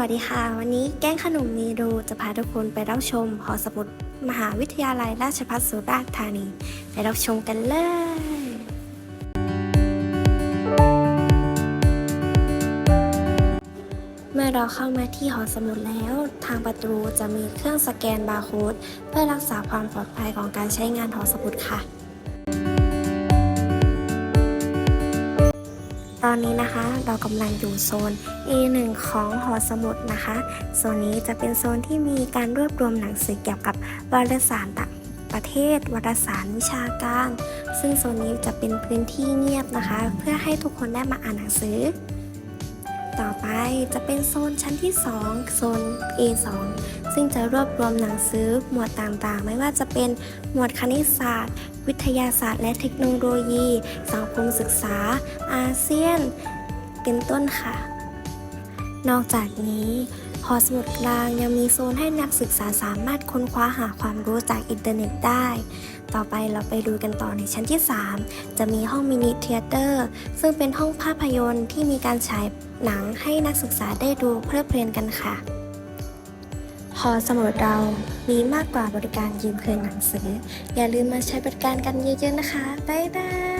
วัสดีค่ะ วันนี้แก้งขนมเมรูจะพาทุกคนไปรับชมหอสมุดมหาวิทยาลัยราชภัฏสุราษฎร์ธานี ไปรับชมกันเลยเมื่อเราเข้ามาที่หอสมุดแล้ว ทางประตูจะมีเครื่องสแกนบาร์โค้ดเพื่อรักษาความปลอดภัยของการใช้งานหอสมุดค่ะ ตอนนี้นะคะเรากำลังอยู่โซน A1 ของหอสมุดนะคะ โซนนี้จะเป็นโซนที่มีการรวบรวมหนังสือเกี่ยวกับวารสารต่างประเทศวารสารวิชาการ ซึ่งโซนนี้จะเป็นพื้นที่เงียบนะคะ เพื่อให้ทุกคนได้มาอ่านหนังสือ ต่อไปจะเป็นโซนชั้นที่ 2 โซน A2 ซึ่งจะรวบรวมหนังสือหมวดต่างๆ ไม่ว่าจะเป็นหมวดคณิตศาสตร์ วิทยาศาสตร์ และเทคโนโลยี สังคมศึกษา อาเซียน เป็นต้นค่ะ นอกจากนี้หอสมุดกลางยังมีโซนให้นักศึกษาสามารถค้นคว้าหาความรู้จากอินเทอร์เน็ตได้ ต่อไปเราไปดูกันต่อในชั้นที่ 3 จะมีห้องมินิเทเตอร์ ซึ่งเป็นห้องภาพยนตร์ที่มีการฉายหนังให้นักศึกษาได้ดูเพลิดเพลินกันค่ะ หอสมุดเรามีมากกว่าบริการยืมคืนหนังสือ อย่าลืมมาใช้บริการกันเยอะๆนะคะ บ๊ายบาย